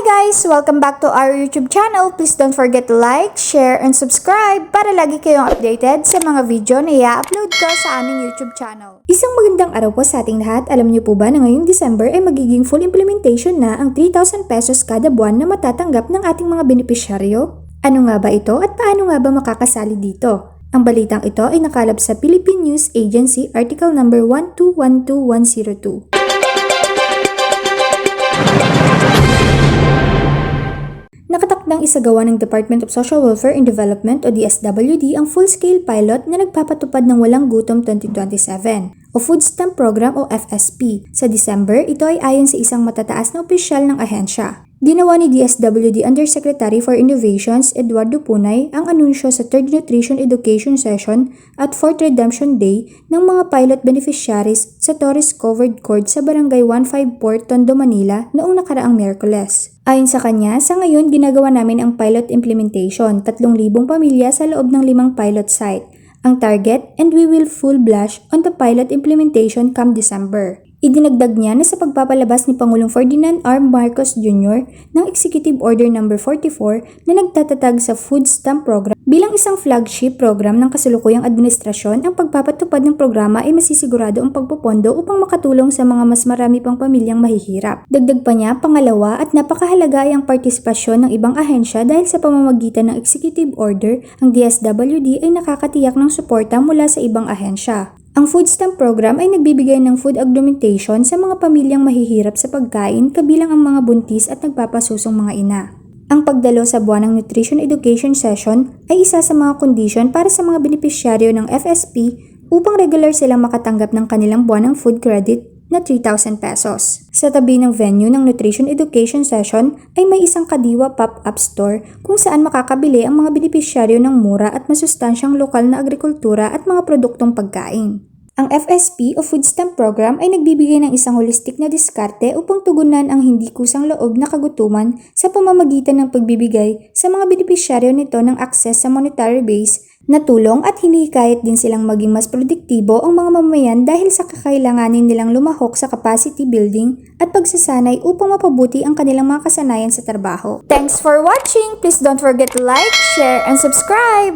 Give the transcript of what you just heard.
guys! Welcome back to our YouTube channel. Please don't forget to like, share, and subscribe para lagi kayong updated sa mga video na i-upload ko sa aming YouTube channel. Isang magandang araw po sa ating lahat. Alam niyo po ba na ngayong December ay magiging full implementation na ang 3,000 pesos kada buwan na matatanggap ng ating mga benepisyaryo? Ano nga ba ito at paano nga ba makakasali dito? Ang balitang ito ay nakalap sa Philippine News Agency article number 1212102. Nakatakdang isagawa ng Department of Social Welfare and Development o DSWD ang full-scale pilot na nagpapatupad ng Walang Gutom 2027 o Food Stamp Program o FSP. Sa December, ito ay ayon sa isang matataas na opisyal ng ahensya. Ginawa ni DSWD Undersecretary for Innovations Eduardo Punay ang anunsyo sa 3rd Nutrition Education Session at 4th Redemption Day ng mga pilot beneficiaries sa Torres Covered Court sa Barangay 154 Tondo, Manila noong nakaraang Miyerkules. Ayon sa kanya, sa ngayon ginagawa namin ang pilot implementation, 3,000 pamilya sa loob ng limang pilot site. Ang target and we will full blush on the pilot implementation come December. Idinagdag niya na sa pagpapalabas ni Pangulong Ferdinand R. Marcos Jr. ng Executive Order No. 44 na nagtatatag sa Food Stamp Program bilang isang flagship program ng kasalukuyang administrasyon, ang pagpapatupad ng programa ay masisigurado ang pagpupondo upang makatulong sa mga mas marami pang pamilyang mahihirap. Dagdag pa niya, pangalawa at napakahalaga ay ang partisipasyon ng ibang ahensya dahil sa pamamagitan ng Executive Order, ang DSWD ay nakakatiyak ng suporta mula sa ibang ahensya. Ang food stamp program ay nagbibigay ng food augmentation sa mga pamilyang mahihirap sa pagkain kabilang ang mga buntis at nagpapasusong mga ina. Ang pagdalo sa buwanang nutrition education session ay isa sa mga kondisyon para sa mga benepisyaryo ng FSP upang regular silang makatanggap ng kanilang buwanang food credit na 3,000 pesos. Sa tabi ng venue ng Nutrition Education Session ay may isang kadiwa pop-up store kung saan makakabili ang mga benepisyaryo ng mura at masustansyang lokal na agrikultura at mga produktong pagkain. Ang FSP o Food Stamp Program ay nagbibigay ng isang holistic na diskarte upang tugunan ang hindi kusang loob na kagutuman sa pamamagitan ng pagbibigay sa mga benepisyaryo nito ng access sa monetary base na tulong at hinihikayat din silang maging mas produktibo ang mga mamamayan dahil sa kakailanganin nilang lumahok sa capacity building at pagsasanay upang mapabuti ang kanilang mga kasanayan sa trabaho. Thanks for watching! Please don't forget to like, share, and subscribe!